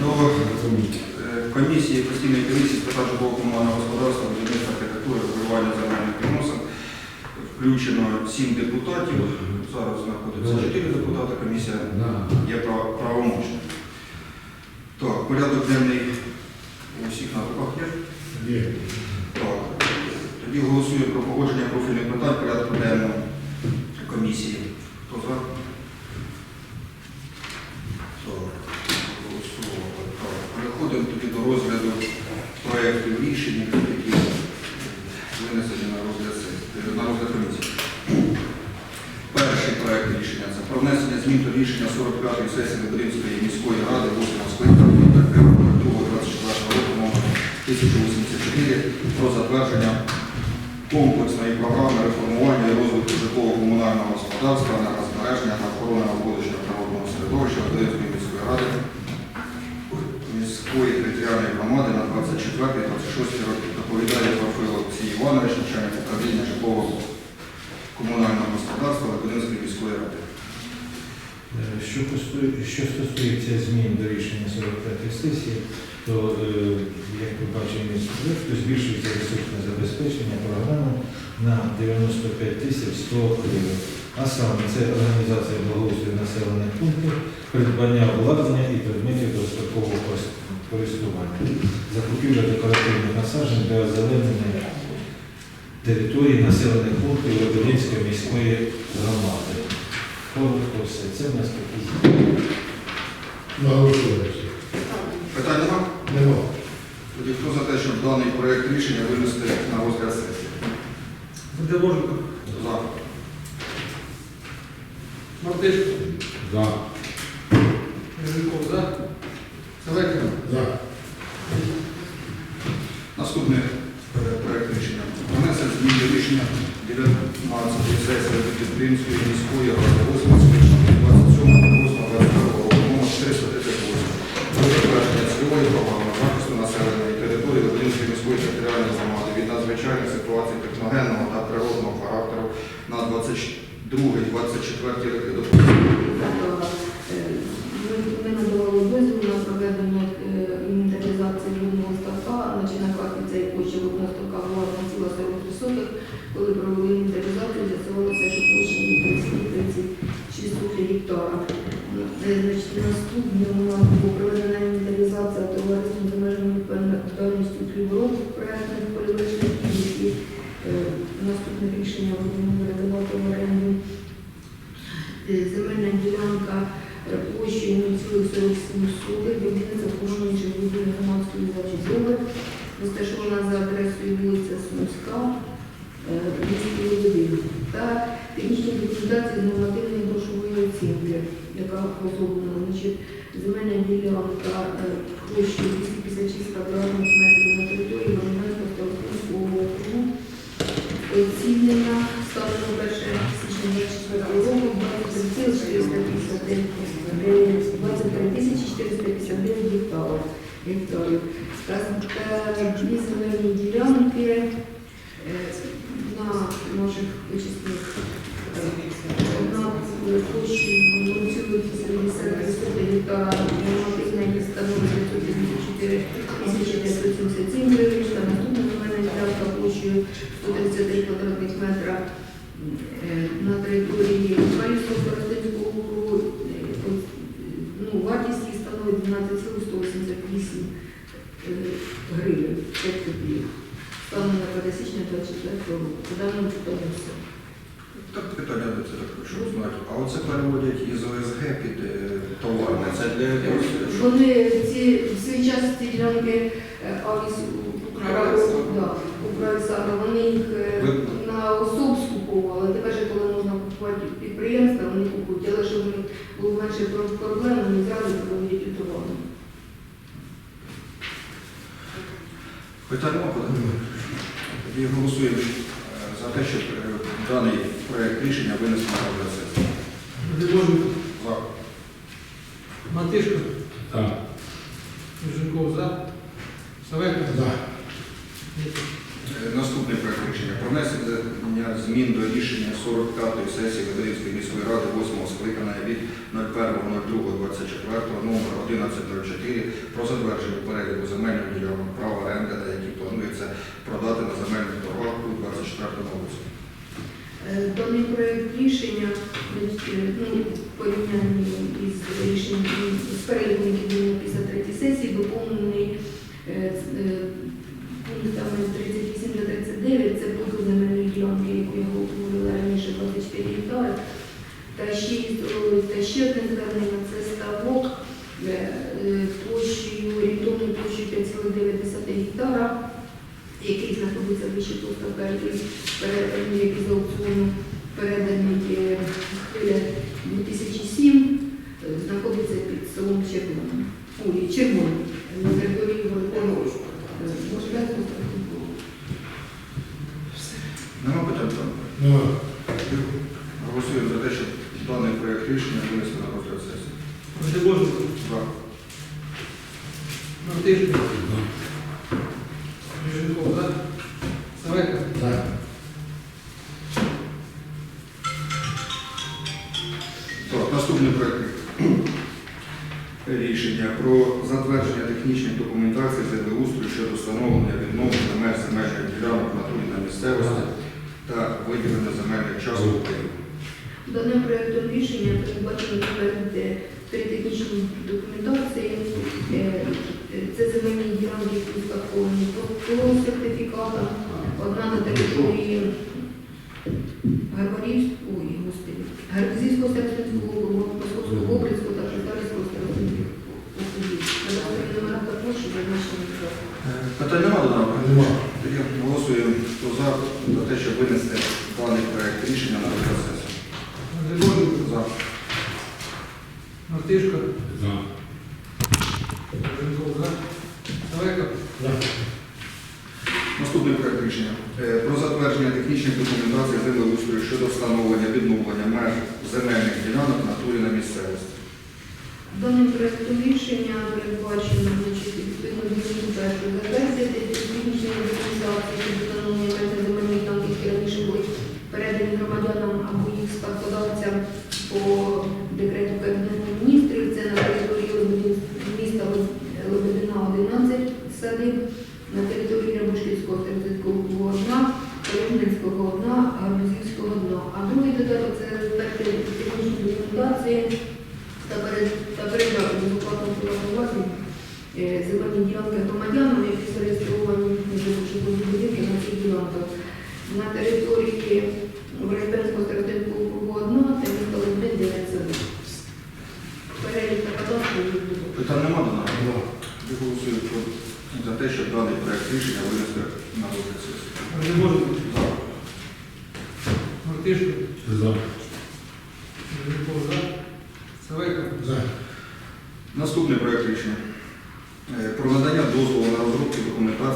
До е, комісії, постійної комісії з питань житлового комунального господарства, будівництва архітектури, регулювання земельних відносин включено сім депутатів. Зараз знаходиться чотири депутати, комісія є прав- правомочна. Так, порядок денний у всіх на руках є. Є. Так. Тоді голосуємо про погодження профільних питань порядку денного комісії. Хто за? Так, голосували. Так. Переходимо тоді до розгляду проєктів рішень, які винесені на розгляд сесії- на розгляд комісії. Перший проект рішення це про внесення змін до рішення 45-ї сесії Лебединської міської ради 8 скликання від 2-24 року номер 1084 про затвердження комплексної програми реформування і розвитку житлово-комунального на розбереження та охорони навколишнього природного середовища Лебединської міської ради міської територіальної громади на 24-26 роки. Доповідає Павло Олексій Іванович, начальник управління житлового комунального господарства Лебединської міської ради. Е, Що що стосується змін до рішення 45 сесії, то, е, як ви бачите, то збільшується ресурсне забезпечення програми на 95 тисяч 100 гривень. А саме це організація благоустрою населених пунктів, придбання обладнання і предметів дострокового користування, закупівля декоративних насаджень для озеленення території населених пунктів Лебединської міської громади. Коротко все. Це в нас такі зміни. Наголошується. Питань нема? Нема. Тоді хто за те, щоб даний проєкт рішення винести на розгляд сесії? Задороженко. За. Мартишко. За. Риженков за. Савекін. За. Наступний е, проект рішення. Внесення змін до рішення 19 сесії Лебединської міської ради 8 27 року номер 438 про затвердження цільової програми захисту населення і території Лебединської міської територіальної громади від надзвичайних ситуацій техногенного та природного характеру на 22-24 роки проведена інвентаризація товариством за межами відповідальністю Криворогу проєктних польових які е, наступне рішення будемо передавати в оренду. Е, Земельна ділянка е, площею 0,47 сотих, для будівництва інших будівель громадської забудови, розташована за адресою вулиця Сумська, місті Лебедин, та технічні документації з нормативної грошової оцінки, яка розроблена. Земельна ділянка е, площею 256 квадратних метрів на території Володимирського Старостинського округу, оцінена станом на 1 січня 2024 року 23 тисячі 459 гектарів. Дві земельні ділянки е, на наших вичисних одна площі 0,70 гектара, нормативна її становить 554 тисячі 577 гривень, та наступна земельна ділянка площею 133 квадратних метра е, на території Українського Коростинського округу. е, от, Ну, вартість її становить 12,188 е, гривень 5 копійок. Станом на 1 січня 24 року. По даному питанню все. Так питання до це так, що знаєте. А оце переводять із ОСГ під е, товарне. Це для якогось, що- Вони ці в свій час ці ділянки е, Авіс Укравеса. да, Укравеса, вони їх е, Ви- на особ скуповували. Тепер же, коли можна купувати підприємства, вони купують. Але щоб у них було менше про- проблем, вони зразу проводять у товару. Питань нема, подано? Тоді голосуємо е, за те, щоб е, даний проєкт рішення винести на сесії. Задороженко. За. Мартишко. За. Риженков за. Савекін. За. змін до рішення 45-ї сесії Медицької міської ради 8-го скликання від 01.02.24 номер 1104 про затвердження переліку земельних ділянок права оренди, які планується продати на земельних дорогах у 24 році. Е, даний проєкт рішення е, ну, порівнянні із рішенням з переліком, який був після третій сесії, доповнений е, пунктами 38 до 39, це пункт земельних ділянки, яку його утворили раніше 25 гектарів. Та ще, е, та ще одне звернення це ставок е, площею, орієнтовною площею 5,9 гектара, який знаходиться вище поставка, який переданий, аукціону переданий хвиля 2007, е, знаходиться під селом Червоне. Червоне. документації, е, е, це земельні ділянки, які спадковані по сертифікатам, одна на території.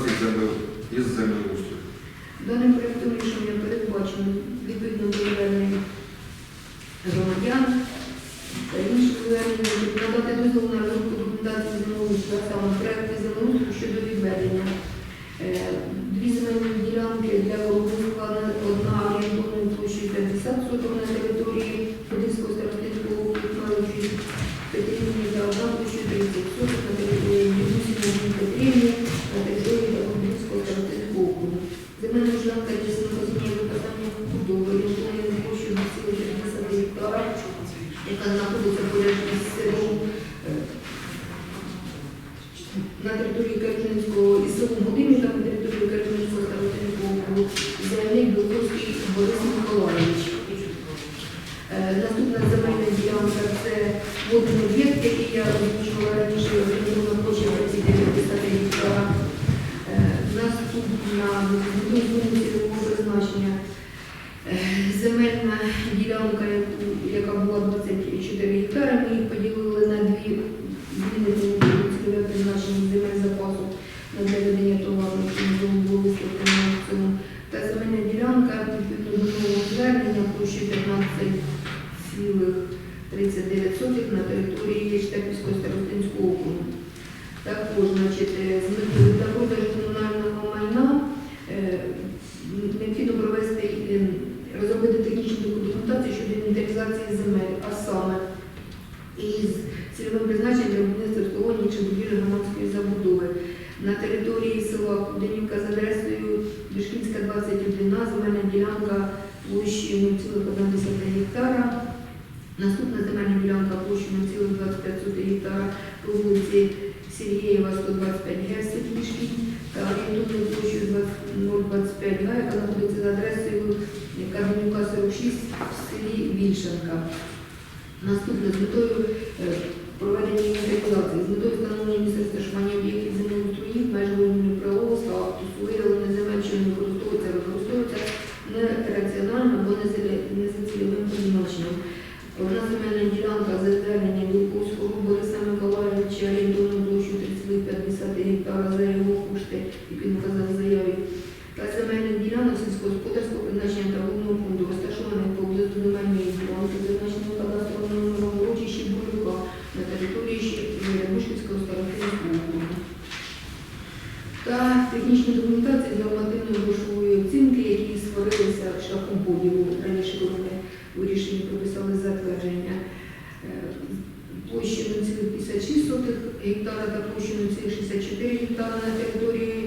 інформації із землеустрою. Даним проєктом рішення передбачено буду робити, і я роблю. площею 0,1 гектара. Наступна земельна ділянка площею 0,25 гектара по вулиці Сергієва, 125 га, Сергішкій та орієнтовною площею 0,25 га, яка знаходиться за адресою Карменюка 46 в селі Вільшанка. Наступне з метою е, проведення інвентаризації, з метою встановлення міністерства стажування об'єктів земельних струїв, меж Піднесецький Олег Кузьмачний. Одна земельна ділянка за звернення Вілковського Бориса Миколаївича орієнтовно площу 30-50 гектара за його кошти, як він казав в заяві. Та земельних ділянок сільськогосподарського призначення та водного пункту розташованих поблизу земельної ділянки, зазначеного кадастрового номером урочищі Бурюка на території Бушківського старостинного округу. Та технічна документація з нормативної грошової оцінки створилися шляхом поділу. Раніше, коли у рішенні прописали затвердження е, площі 0,56 гектара та площі 0,64 гектара на території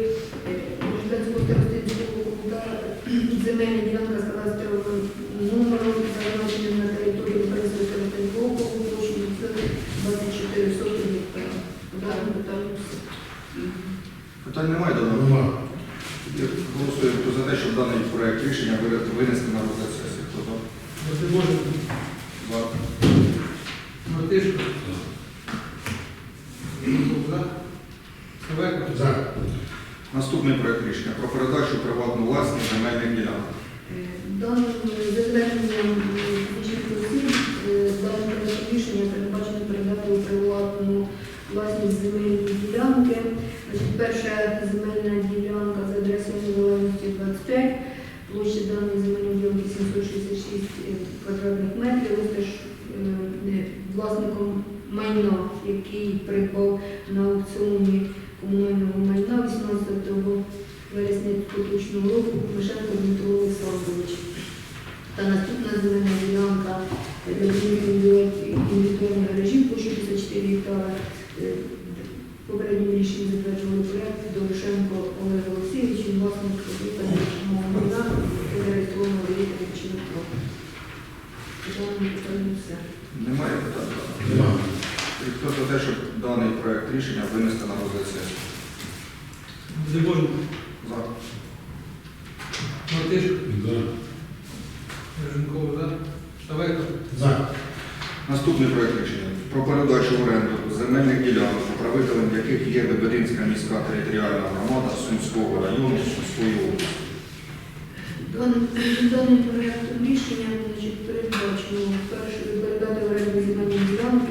Власні земельні ділянки. Перша земельна ділянка. За. Наступний проєкт рішення про передачу в оренду земельних ділянок, управителем яких є Лебединська міська територіальна громада Сумського району Сумської області. Даним проєктом рішення передбачено першою передати оренду земельних ділянок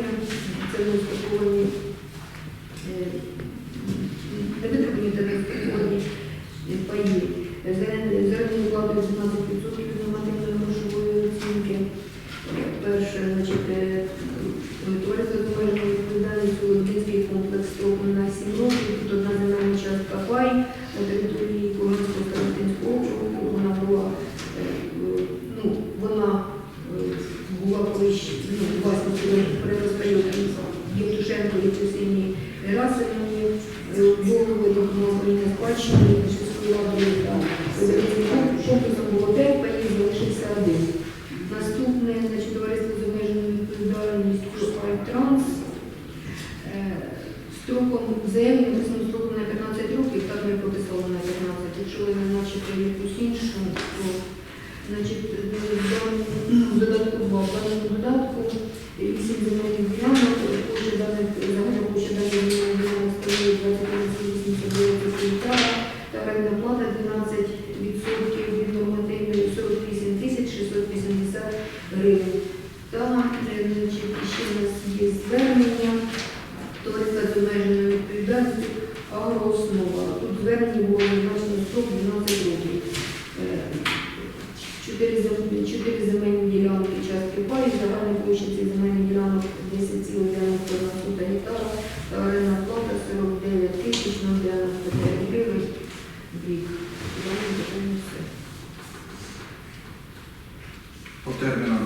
терміном?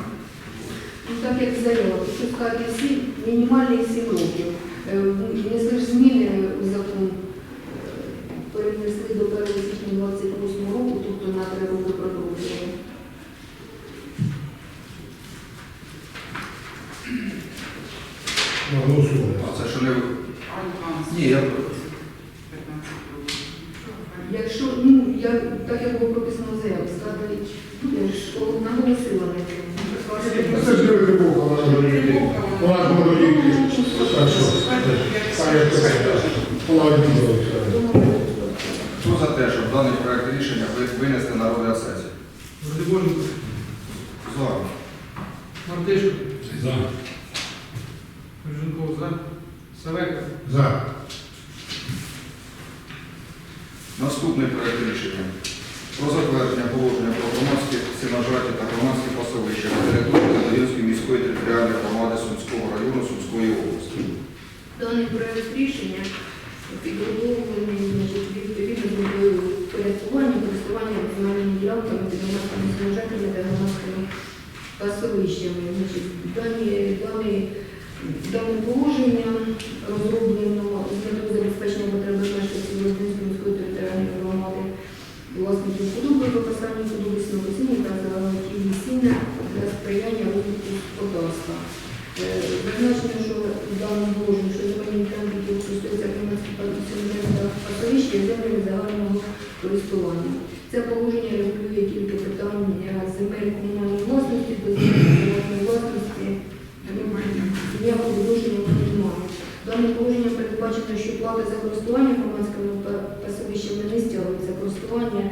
Ну, так як заява, пускати всі мінімальні 7 років. Мартишко. За. Риженков за. Савека. За. Наступний проект рішення. Про затвердження положення про громадські сінажаті та громадські пасовища на території Калинської міської територіальної громади Сумського району Сумської області. Даний проект рішення підготовлений відповідно до порядкування користування національними ділянками та громадськими сінажатами та громадськими пасовищами. Дані, дане положення розроблено з метою забезпечення потреби мешканців Лозинської міської територіальної громади власників худоби, виписання худоби сінокосіння та зелених весіння для сприяння розвитку господарства. Е, зазначено, що в даному положенні, що земельні ділянки, які користуються громадські пасовища, землі загального користування. Це положення регулює тільки... відповідно положення передбачено, що плати за користування громадськими пасовищами не стягується користування.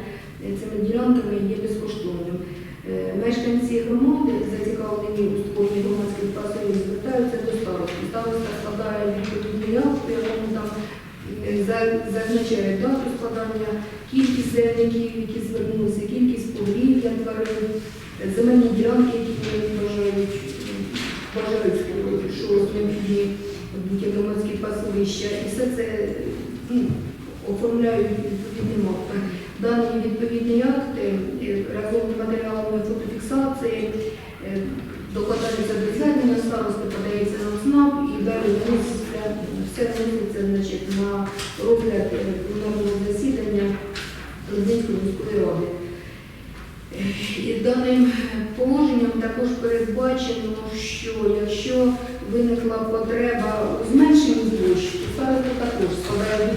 даним е, положенням також передбачено, що якщо виникла потреба у зменшенні площі, то також складає.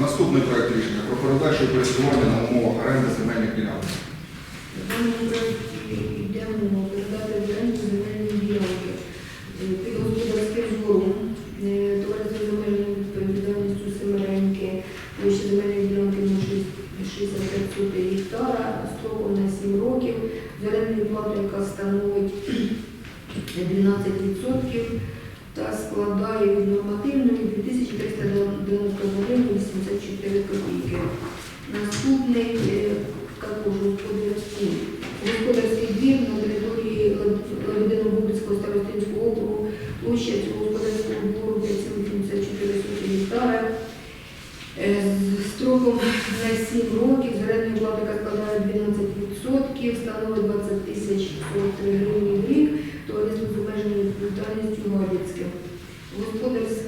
Наступний проект рішення про передачу користування на умовах оренди земельних ділянок. середньої влади, яка складає 12%, становить 20 тисяч 43 гривень в рік, товариство з обмеженою відповідальністю Городське. Господарське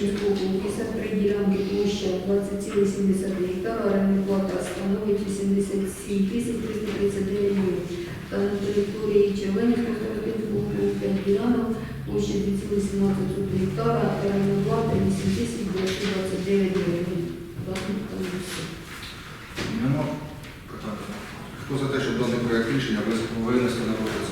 житлову 53 ділянки площа 20,7 гектара, орендна плата становить 87 339 гривень. Та на території Червоних будинку 5 ділянок площа 2,17 гектара, орендна плата 8229 гривень. Нема питання. Хто за те, щоб даний проєкт рішення винести на розгляд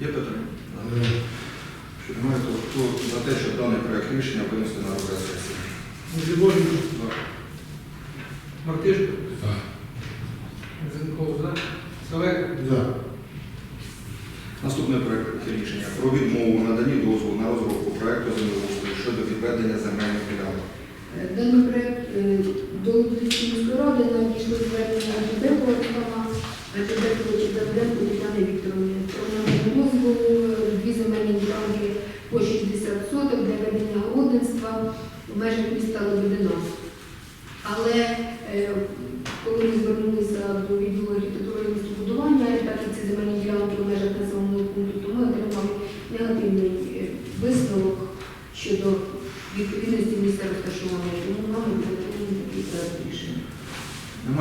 Є питання? Що немає, то хто за те, щоб даний проєкт рішення винести на розгляд сесії? Ну, Зіборів. Мартишко? Так.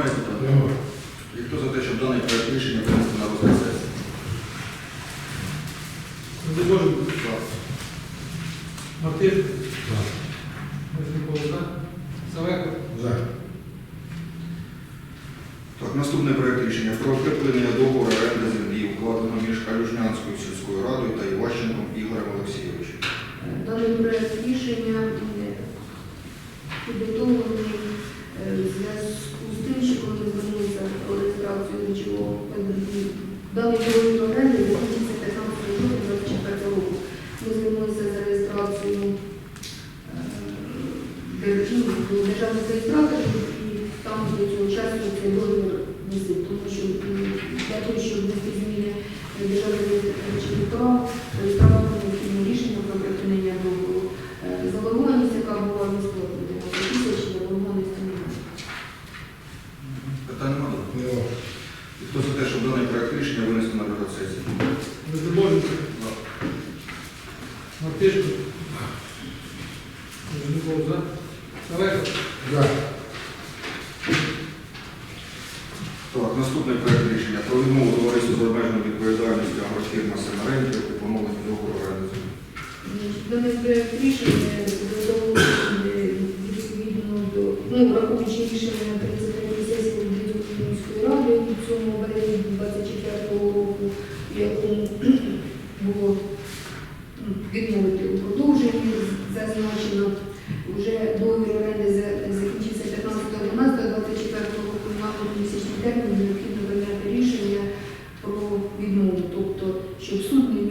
Немає питань? І хто за те, щоб даний проект рішення винести на розгляд сесії? Мотив.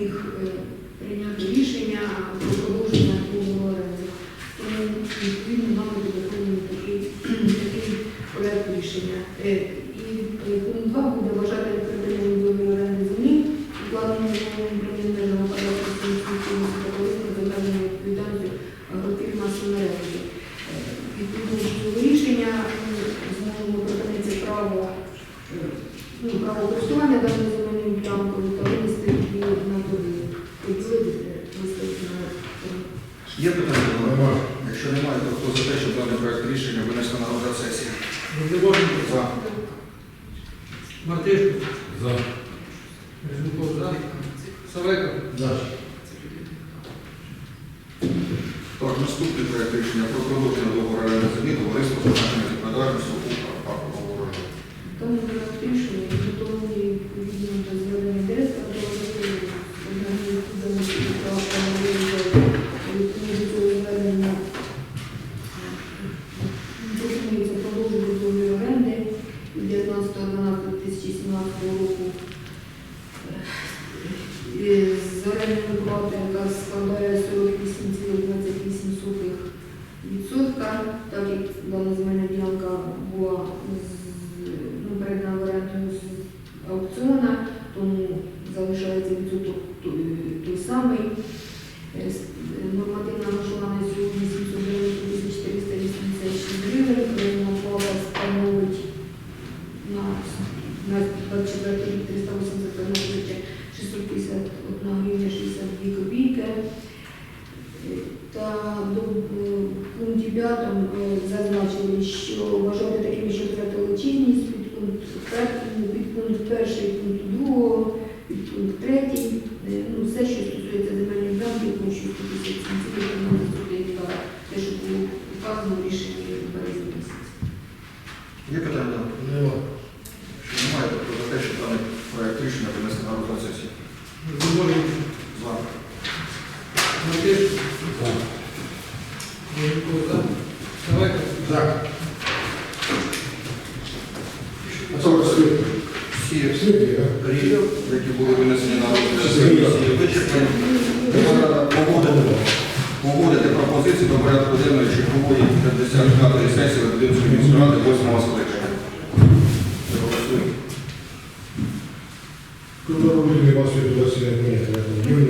міг е, прийняти рішення про продовження обговорення. Тому відповідно мали такий проєкт рішення. Е, Thank you. Е, зазначили, що вважати таким, що втратили чинність, підпункт ну, перший, пункт другого, підпункт третій, е, ну, все, що стосується земельних банків, тому що 157